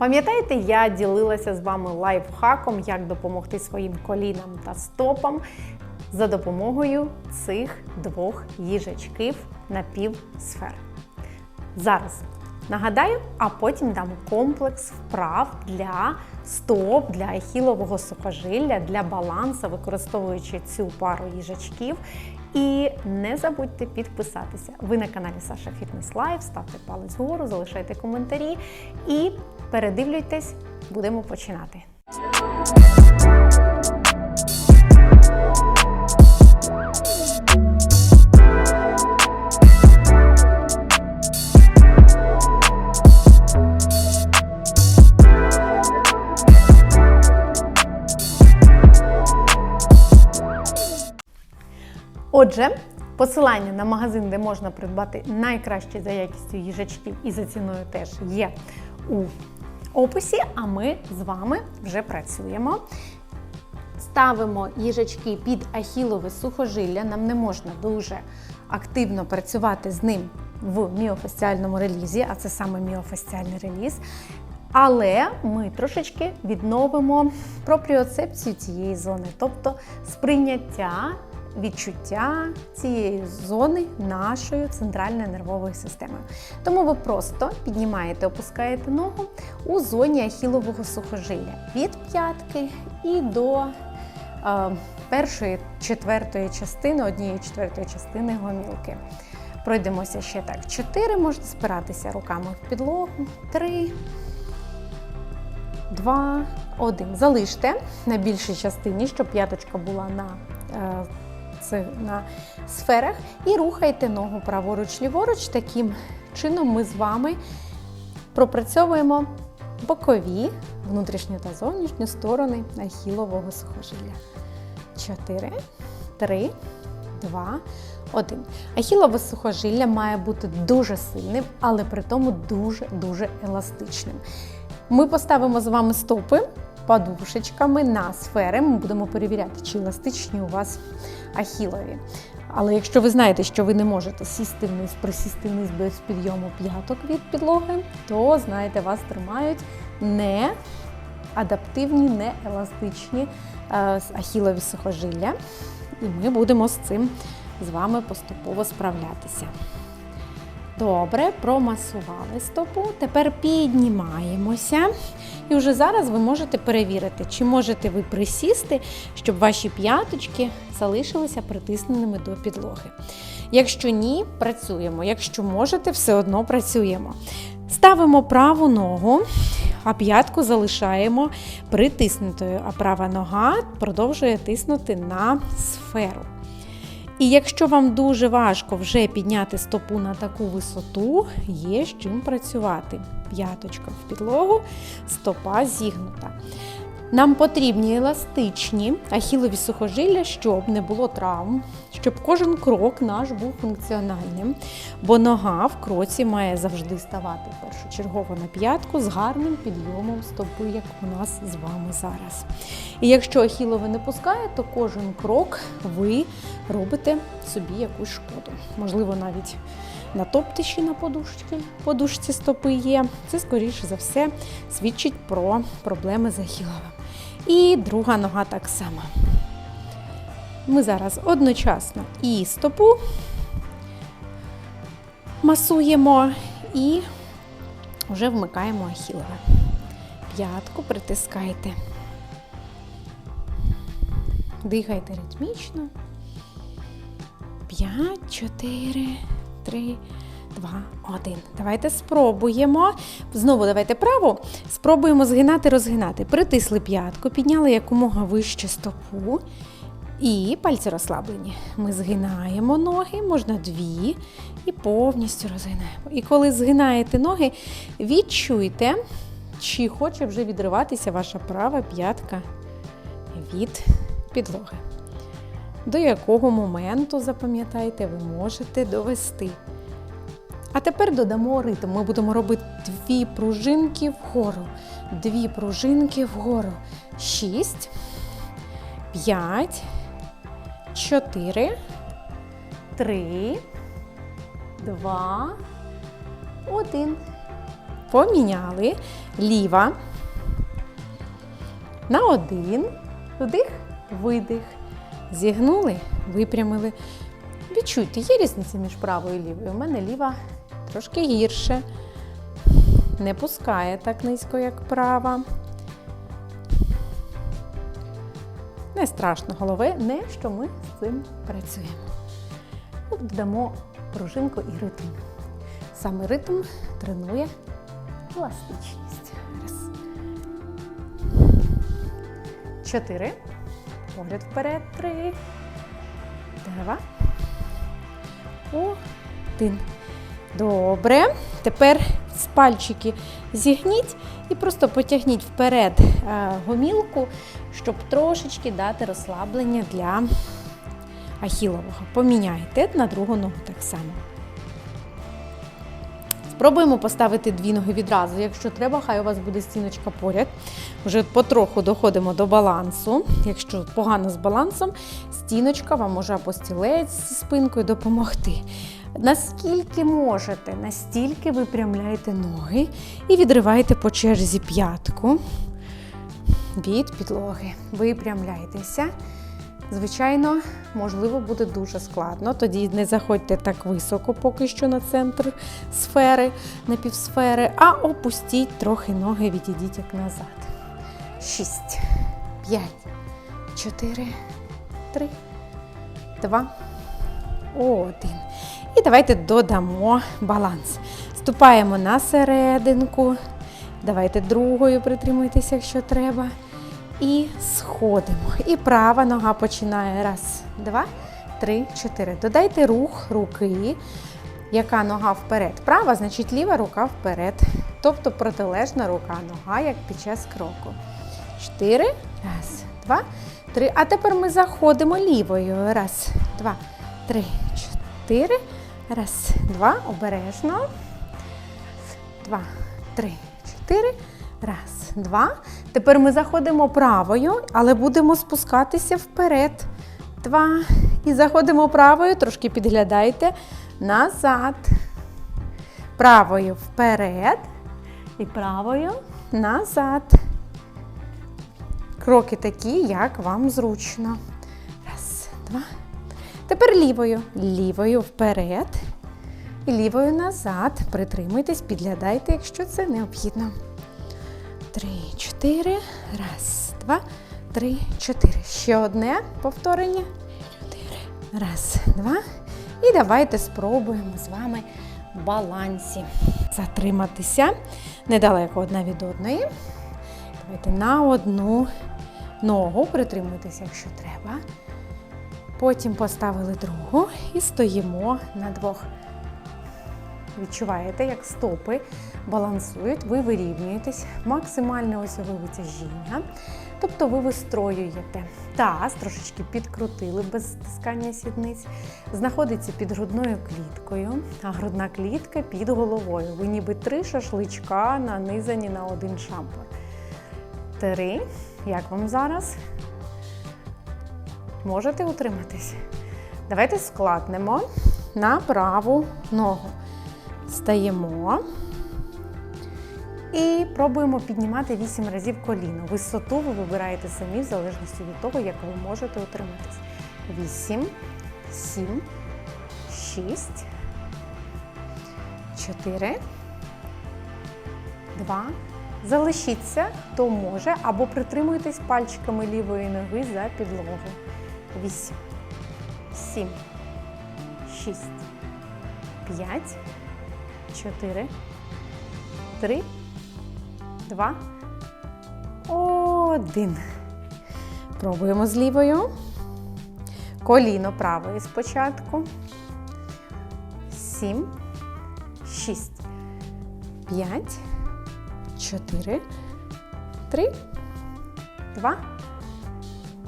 Пам'ятаєте, я ділилася з вами лайфхаком, як допомогти своїм колінам та стопам за допомогою цих двох їжачків напівсфер. Зараз нагадаю, а потім дам комплекс вправ для стоп, для ахілового сухожилля, для балансу, використовуючи цю пару їжачків. І не забудьте підписатися. Ви на каналі Саша Фітнес Лайф, ставте палець вгору, залишайте коментарі і передивлюйтесь, будемо починати. Отже, посилання на магазин, де можна придбати найкращі за якістю їжачків і за ціною теж є у описі. А ми з вами вже працюємо. Ставимо їжачки під ахілове сухожилля. Нам не можна дуже активно працювати з ним в міофасціальному релізі, а це саме міофасціальний реліз. Але ми трошечки відновимо пропріоцепцію цієї зони, тобто сприйняття відчуття цієї зони нашою центральною нервовою системою. Тому ви просто піднімаєте, опускаєте ногу у зоні ахілового сухожилля від п'ятки і до е, першої четвертої частини, однієї четвертої частини гомілки. Пройдемося ще так. Чотири, можна спиратися руками в підлогу. Три. Два, один. Залиште на більшій частині, щоб п'яточка була на е, на сферах, і рухайте ногу праворуч, ліворуч. Таким чином ми з вами пропрацьовуємо бокові, внутрішню та зовнішню сторони ахілового сухожилля. 4, 3, 2, 1. Ахілове сухожилля має бути дуже сильним, але при тому дуже-дуже еластичним. Ми поставимо з вами стопи подушечками на сфери. Ми будемо перевіряти, чи еластичні у вас ахілові. Але якщо ви знаєте, що ви не можете сісти вниз, присісти вниз без підйому п'яток від підлоги, то знаєте, вас тримають не адаптивні, не еластичні е, ахілові сухожилля. І ми будемо з цим з вами поступово справлятися. Добре, промасували стопу. Тепер піднімаємося. І вже зараз ви можете перевірити, чи можете ви присісти, щоб ваші п'яточки залишилися притисненими до підлоги. Якщо ні, працюємо. Якщо можете, все одно працюємо. Ставимо праву ногу, а п'ятку залишаємо притиснутою, а права нога продовжує тиснути на сферу. І якщо вам дуже важко вже підняти стопу на таку висоту, є з чим працювати. П'яточка в підлогу, стопа зігнута. Нам потрібні еластичні ахілові сухожилля, щоб не було травм, щоб кожен крок наш був функціональним, бо нога в кроці має завжди ставати першочергово на п'ятку з гарним підйомом стопи, як у нас з вами зараз. І якщо ахілове не пускає, то кожен крок ви робите собі якусь шкоду. Можливо, навіть на топтищі на подушці, подушці стопи є. Це, скоріше за все, свідчить про проблеми з ахіловим. І друга нога так само. Ми зараз одночасно і стопу масуємо і вже вмикаємо ахілове. П'ятку притискайте. Дихайте ритмічно. П'ять, чотири, три, два, один. Давайте спробуємо. Знову давайте праву. Спробуємо згинати, розгинати. Притисли п'ятку, підняли якомога вище стопу. І пальці розслаблені. Ми згинаємо ноги, можна дві, і повністю розгинаємо. І коли згинаєте ноги, відчуйте, чи хоче вже відриватися ваша права п'ятка від підлоги. До якого моменту, запам'ятайте, ви можете довести. А тепер додамо ритм. Ми будемо робити дві пружинки вгору, дві пружинки вгору. Шість, п'ять, чотири, три, два, один. Поміняли. Ліва. На один. Вдих, видих. Зігнули, випрямили. Відчуйте, є різниця між правою і лівою. У мене ліва трошки гірше. Не пускає так низько, як права. Не страшно голови, не що ми з цим працюємо. Додамо пружинку і ритм. Саме ритм тренує еластичність. Раз. Чотири. Погляд вперед. Три. Два. Один. Добре. Тепер пальчики зігніть і просто потягніть вперед е, гомілку, щоб трошечки дати розслаблення для ахілового. Поміняйте на другу ногу так само. Спробуємо поставити дві ноги відразу. Якщо треба, хай у вас буде стіночка поряд. Вже потроху доходимо до балансу. Якщо погано з балансом, стіночка вам може або стілець зі спинкою допомогти. Наскільки можете, настільки випрямляйте ноги і відривайте по черзі п'ятку від підлоги. Випрямляйтеся. Звичайно, можливо, буде дуже складно. Тоді не заходьте так високо, поки що на центр сфери, на півсфери, а опустіть трохи ноги, відійдіть як назад. Шість, п'ять, чотири, три, два, один. І давайте додамо баланс. Ступаємо на серединку. Давайте другою притримуйтеся, якщо треба. І сходимо. І права нога починає. Раз, два, три, чотири. Додайте рух руки. Яка нога вперед? Права, значить ліва рука вперед. Тобто протилежна рука, нога, як під час кроку. Чотири. Раз, два, три. А тепер ми заходимо лівою. Раз, два, три, чотири. Раз, два. Обережно. Два, три, чотири. Раз, два. Тепер ми заходимо правою, але будемо спускатися вперед. Два. І заходимо правою, трошки підглядайте. Назад. Правою вперед. І правою назад. Кроки такі, як вам зручно. Раз, два. Тепер лівою. Лівою вперед. І лівою назад. Притримуйтесь, підглядайте, якщо це необхідно. Три, чотири. Раз, два, три, чотири. Ще одне повторення. Чотири. Раз, два. І давайте спробуємо з вами в балансі затриматися недалеко одна від одної. Давайте на одну ногу притримуйтеся, якщо треба. Потім поставили другу і стоїмо на двох. Відчуваєте, як стопи балансують, ви вирівнюєтесь, максимальне осьове витяжіння. Тобто ви вистроюєте таз, трошечки підкрутили без стискання сідниць, знаходиться під грудною кліткою, а грудна клітка під головою. Ви ніби три шашличка нанизані на один шампур. Три. Як вам зараз? Можете утриматись? Давайте складнемо на праву ногу. Стаємо і пробуємо піднімати 8 разів коліно. Висоту ви вибираєте самі в залежності від того, як ви можете утриматись. 8, 7, 6, 4, 2. Залишіться, хто може, або притримуйтесь пальчиками лівої ноги за підлогу. 8, 7, 6, 5, 4, 3, 2, 1. Пробуємо з лівою. Коліно правої спочатку. 7, 6, 5, 4, 3, 2,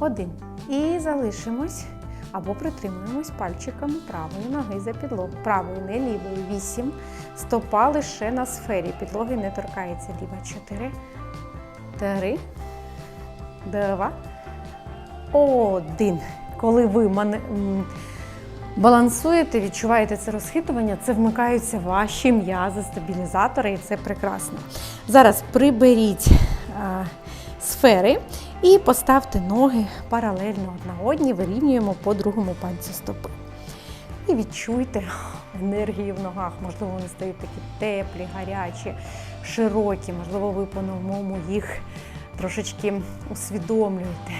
1. І залишимось або притримуємось пальчиками правої ноги за підлогу. Правої, не лівої. 8. Стопа лише на сфері. Підлоги не торкається ліва. 4, 3, 2, 1. Коли ви мане- балансуєте, відчуваєте це розхитування, це вмикаються ваші м'язи, стабілізатори, і це прекрасно. Зараз приберіть а, сфери і поставте ноги паралельно одна одній, вирівнюємо по другому пальцю стопи. І відчуйте енергії в ногах. Можливо, вони стають такі теплі, гарячі, широкі. Можливо, ви по-новому їх трошечки усвідомлюєте.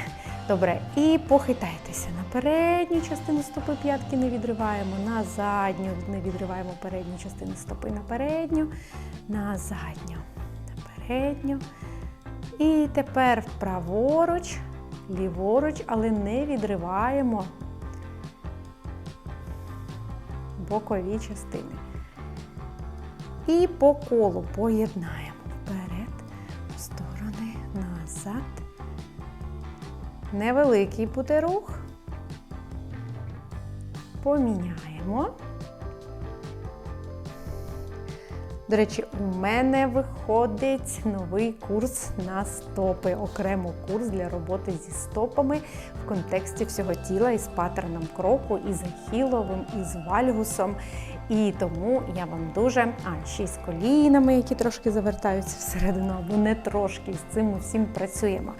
Добре, і похитайтеся на передню частину стопи п'ятки не відриваємо, на задню не відриваємо передню частину стопи на передню, на задню, на передню. І тепер праворуч, ліворуч, але не відриваємо бокові частини. І по колу поєднаємо вперед, в сторони, назад. Невеликий буде рух. Поміняємо. До речі, у мене виходить новий курс на стопи, окремо курс для роботи зі стопами в контексті всього тіла із паттерном кроку, із ахіловим, із вальгусом. І тому я вам дуже, а ще й з колінами, які трошки завертаються всередину, або не трошки, з цим ми всім працюємо.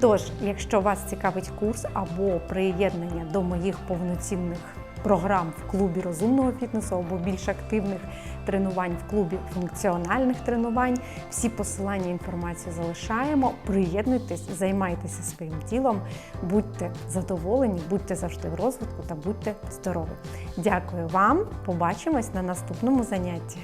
Тож, якщо вас цікавить курс або приєднання до моїх повноцінних програм в клубі розумного фітнесу або більш активних тренувань в клубі функціональних тренувань, всі посилання інформацію залишаємо. Приєднуйтесь, займайтеся своїм тілом, будьте задоволені, будьте завжди в розвитку та будьте здорові. Дякую вам! Побачимось на наступному занятті.